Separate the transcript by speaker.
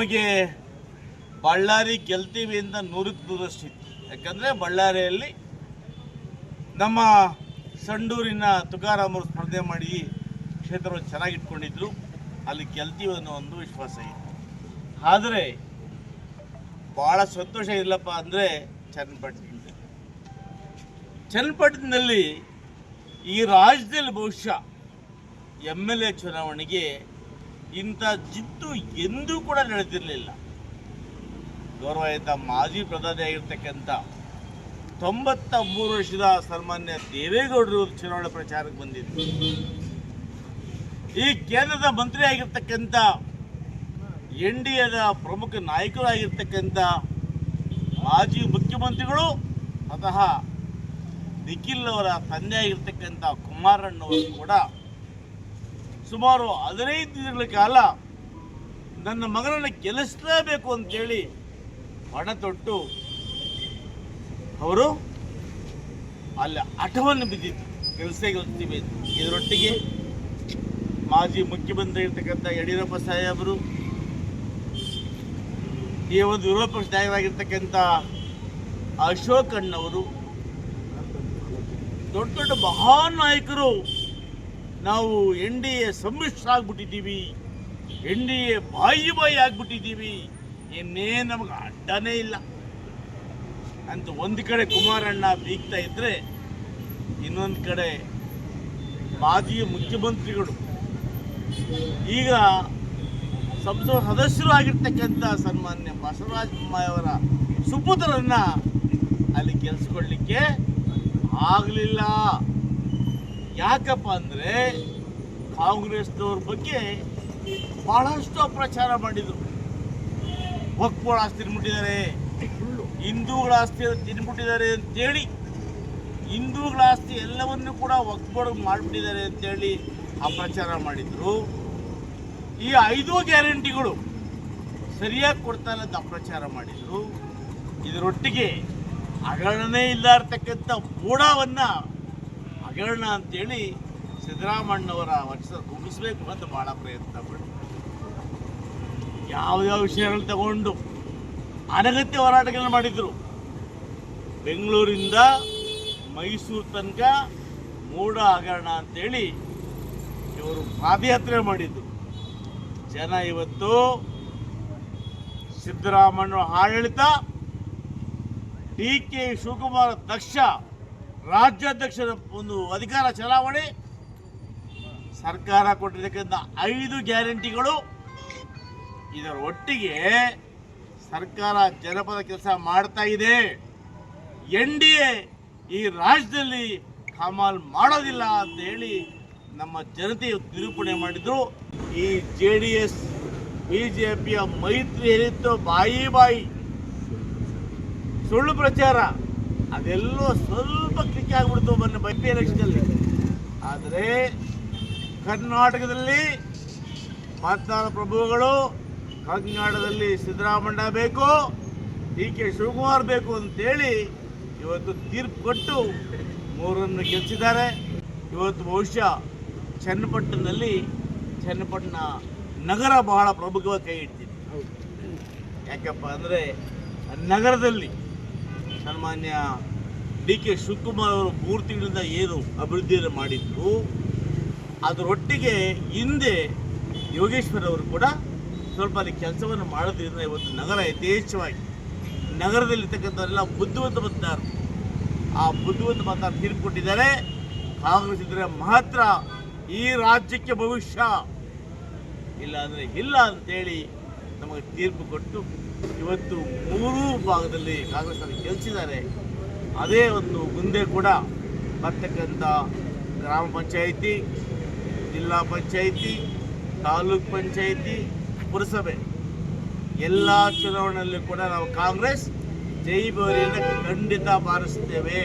Speaker 1: ನಮಗೆ ಬಳ್ಳಾರಿ ಗೆಲ್ತೀವಿ ಅಂತ ನೂರಕ್ಕೆ ನೂರಷ್ಟಿತ್ತು ಯಾಕಂದರೆ ಬಳ್ಳಾರಿಯಲ್ಲಿ ನಮ್ಮ ಸಂಡೂರಿನ ತುಕಾರಾಮರು ಸ್ಪರ್ಧೆ ಮಾಡಿ ಕ್ಷೇತ್ರವನ್ನು ಚೆನ್ನಾಗಿ ಇಟ್ಕೊಂಡಿದ್ರು ಅಲ್ಲಿ ಗೆಲ್ತೀವಿ ಅನ್ನೋ ಒಂದು ವಿಶ್ವಾಸ ಇತ್ತು. ಆದರೆ ಭಾಳ ಸಂತೋಷ ಇಲ್ಲಪ್ಪ ಅಂದರೆ ಚನ್ನಪಟ್ಟಣದಿಂದ ಚನ್ನಪಟ್ಟಣದಲ್ಲಿ ಈ ರಾಜ್ಯದಲ್ಲಿ ಬಹುಶಃ ಎಂ ಎಲ್ ಎ ಚುನಾವಣೆಗೆ ಇಂಥ ಜಿದ್ದು ಎಂದೂ ಕೂಡ ನಡೆದಿರಲಿಲ್ಲ ಗೌರವಯುತ ಮಾಜಿ ಪ್ರಧಾನಿ ಆಗಿರ್ತಕ್ಕಂಥ ತೊಂಬತ್ತ ಮೂರು ವರ್ಷದ ಸನ್ಮಾನ್ಯ ದೇವೇಗೌಡರು ಚುನಾವಣೆ ಪ್ರಚಾರಕ್ಕೆ ಬಂದಿದ್ದರು ಈ ಕೇಂದ್ರದ ಮಂತ್ರಿ ಆಗಿರ್ತಕ್ಕಂಥ ಎನ್ ಡಿ ಎದ ಪ್ರಮುಖ ನಾಯಕರಾಗಿರ್ತಕ್ಕಂಥ ಮಾಜಿ ಮುಖ್ಯಮಂತ್ರಿಗಳು, ಸ್ವತಃ ನಿಖಿಲ್ ಅವರ ತಂದೆ ಆಗಿರ್ತಕ್ಕಂಥ ಕುಮಾರಣ್ಣವರು ಕೂಡ ಸುಮಾರು ಹದಿನೈದು ದಿನಗಳ ಕಾಲ ನನ್ನ ಮಗನನ್ನು ಗೆಲ್ಲಿಸಲೇಬೇಕು ಅಂತೇಳಿ ಹಣ ತೊಟ್ಟು ಅವರು ಅಲ್ಲಿ ಹಠವನ್ನು ಬಿದ್ದಿತ್ತು ಕೆಲಸ ಗೆಲ್ತೀವಿ. ಇದರೊಟ್ಟಿಗೆ ಮಾಜಿ ಮುಖ್ಯಮಂತ್ರಿ ಇರ್ತಕ್ಕಂಥ ಯಡಿಯೂರಪ್ಪ ಸಾಹೇಬರು, ಈ ಒಂದು ವಿರೋಧ ಪಕ್ಷ ನಾಯಕರಾಗಿರ್ತಕ್ಕಂಥ ಅಶೋಕ್ ಅಣ್ಣವರು, ದೊಡ್ಡ ದೊಡ್ಡ ಮಹಾನ್ ನಾಯಕರು ನಾವು ಎನ್ ಡಿ ಎ ಸಮ್ಮಿಶ್ರ ಆಗ್ಬಿಟ್ಟಿದ್ದೀವಿ. ಎನ್ ಡಿ ಎ ಬಾಯಿ ಬಾಯಿ ಆಗ್ಬಿಟ್ಟಿದ್ದೀವಿ. ಇನ್ನೇ ನಮಗೆ ಅಡ್ಡನೇ ಇಲ್ಲ. ಅಂತ ಒಂದು ಕಡೆ ಕುಮಾರಣ್ಣ ಬೀಗ್ತಾ ಇದ್ದರೆ ಇನ್ನೊಂದು ಕಡೆ ಮಾಜಿ ಮುಖ್ಯಮಂತ್ರಿಗಳು. ಈಗ ಸಂಸದ ಸದಸ್ಯರು ಆಗಿರ್ತಕ್ಕಂಥ ಸನ್ಮಾನ್ಯ ಬಸವರಾಜ ಬೊಮ್ಮಾಯಿಯವರ ಸುಪುತ್ರರನ್ನ ಅಲ್ಲಿ ಗೆಲ್ಸ್ಕೊಳ್ಳಿಕ್ಕೆ ಆಗಲಿಲ್ಲ. ಯಾಕಪ್ಪ ಅಂದರೆ ಕಾಂಗ್ರೆಸ್ನವ್ರ ಬಗ್ಗೆ ಬಹಳಷ್ಟು ಅಪ್ರಚಾರ ಮಾಡಿದರು. ಒಕ್ಕೋಳ ಆಸ್ತಿ ತಿನ್ಬಿಟ್ಟಿದ್ದಾರೆ ಹಿಂದೂಗಳ ಆಸ್ತಿ ತಿನ್ಬಿಟ್ಟಿದ್ದಾರೆ ಅಂತೇಳಿ ಹಿಂದೂಗಳ ಆಸ್ತಿ ಎಲ್ಲವನ್ನು ಕೂಡ ಒಕ್ಬೋಡ್ ಮಾಡಿಬಿಟ್ಟಿದ್ದಾರೆ ಅಂತೇಳಿ ಅಪ್ರಚಾರ ಮಾಡಿದರು. ಈ ಐದು ಗ್ಯಾರಂಟಿಗಳು ಸರಿಯಾಗಿ ಕೊಡ್ತಾ ಇಲ್ಲ ಅಂತ ಅಪ್ರಚಾರ ಮಾಡಿದರು. ಇದರೊಟ್ಟಿಗೆ ಹಗರಣನೇ ಇಲ್ಲ ಇರ್ತಕ್ಕಂಥ ಮೂಢವನ್ನು ಹಗರಣ ಅಂತೇಳಿ ಸಿದ್ದರಾಮಣ್ಣವರ ವರ್ಷ ಮುಗಿಸ್ಬೇಕು ಅಂತ ಭಾಳ ಪ್ರಯತ್ನ ಪಟ್ಟು ಯಾವ್ಯಾವ ವಿಷಯಗಳು ತಗೊಂಡು ಅನಗತ್ಯ ಹೋರಾಟಗಳನ್ನ ಮಾಡಿದ್ರು. ಬೆಂಗಳೂರಿಂದ ಮೈಸೂರು ತನಕ ಮೂಡ ಹಗರಣ ಅಂತೇಳಿ ಇವರು ಪಾದಯಾತ್ರೆ ಮಾಡಿದ್ರು. ಜನ ಇವತ್ತು ಸಿದ್ದರಾಮಣ್ಣ ಆಡಳಿತ ಡಿ ಕೆ ಶಿವಕುಮಾರ್ ದಕ್ಷ ರಾಜ್ಯಾಧ್ಯಕ್ಷರ ಒಂದು ಅಧಿಕಾರ ಚಲಾವಣೆ. ಸರ್ಕಾರ ಕೊಟ್ಟಿರ್ತಕ್ಕಂಥ ಐದು ಗ್ಯಾರಂಟಿಗಳು. ಇದರ ಒಟ್ಟಿಗೆ ಸರ್ಕಾರ ಜನಪದ ಕೆಲಸ ಮಾಡ್ತಾ ಇದೆ. ಎನ್ ಡಿ ಎ ಈ ರಾಜ್ಯದಲ್ಲಿ ಕಮಾಲ್ ಮಾಡೋದಿಲ್ಲ ಅಂತ ಹೇಳಿ ನಮ್ಮ ಜನತೆ ನಿರೂಪಣೆ ಮಾಡಿದ್ರು. ಈ J D S, B J ಪಿಯ ಮೈತ್ರಿ ಏನಿತ್ತು ಬಾಯಿ ಬಾಯಿ ಸುಳ್ಳು ಪ್ರಚಾರ. ಅದೆಲ್ಲೋ ಸ್ವಲ್ಪ ಕ್ಲಿಕ್ ಆಗಿಬಿಡ್ತು ಬನ್ನಿ ಬೈ ಎಲೆಕ್ಷನಲ್ಲಿ ಆದರೆ ಕರ್ನಾಟಕದಲ್ಲಿ ಮತದಾರ ಪ್ರಭುಗಳು ಕರ್ನಾಟಕದಲ್ಲಿ ಸಿದ್ದರಾಮಣ್ಣ ಬೇಕು ಡಿ ಕೆ ಶಿವಕುಮಾರ್ ಬೇಕು ಅಂತೇಳಿ ಇವತ್ತು ತೀರ್ಪು ಕೊಟ್ಟು ಮೂರನ್ನು ಗೆಲ್ಲಿಸಿದ್ದಾರೆ ಇವತ್ತು ಬಹುಶಃ ಚನ್ನಪಟ್ಟಣದಲ್ಲಿ ಚನ್ನಪಟ್ಟಣ ನಗರ ಬಹಳ ಪ್ರಮುಖವಾಗಿ ಕೈ ಇಡ್ತೀನಿ. ಯಾಕಪ್ಪ ಅಂದರೆ ನಗರದಲ್ಲಿ ಸನ್ಮಾನ್ಯ ಡಿ ಕೆ ಶಿವಕುಮಾರ್ ಅವರು ಮೂರು ತಿಂಗಳಿಂದ ಏನು ಅಭಿವೃದ್ಧಿಯನ್ನು ಮಾಡಿದ್ರು, ಅದರೊಟ್ಟಿಗೆ ಹಿಂದೆ ಯೋಗೇಶ್ವರ್ ಅವರು ಕೂಡ ಸ್ವಲ್ಪ ಅಲ್ಲಿ ಕೆಲಸವನ್ನು ಮಾಡೋದ್ರಿಂದ ಇವತ್ತು ನಗರ ಯಥೇಚ್ಛವಾಗಿ ನಗರದಲ್ಲಿರ್ತಕ್ಕಂಥವರೆಲ್ಲ ಬುದ್ಧಿವಂತ ಮತದಾರರು. ಆ ಬುದ್ಧಿವಂತ ಮತದಾರ ತೀರ್ಪು ಕೊಟ್ಟಿದ್ದಾರೆ ಕಾಂಗ್ರೆಸ್ ಇದ್ದರೆ ಮಾತ್ರ ಈ ರಾಜ್ಯಕ್ಕೆ ಭವಿಷ್ಯ. ಇಲ್ಲ ಅಂದರೆ ಇಲ್ಲ ಅಂತೇಳಿ ನಮಗೆ ತೀರ್ಪು ಕೊಟ್ಟು ಇವತ್ತು ಮೂರೂ ಭಾಗದಲ್ಲಿ ಕಾಂಗ್ರೆಸ್ ಅವರು ಗೆಲ್ಲಿಸಿದ್ದಾರೆ ಅದೇ ಒಂದು ಮುಂದೆ ಕೂಡ ಬರ್ತಕ್ಕಂಥ ಗ್ರಾಮ ಪಂಚಾಯಿತಿ, ಜಿಲ್ಲಾ ಪಂಚಾಯಿತಿ, ತಾಲೂಕ್ ಪಂಚಾಯಿತಿ, ಪುರಸಭೆ. ಎಲ್ಲ ಚುನಾವಣೆಯಲ್ಲೂ ಕೂಡ ನಾವು ಕಾಂಗ್ರೆಸ್ ಜೈ ಬೋರಿಯನ್ನು ಖಂಡಿತ ಬಾರಿಸ್ತೇವೆ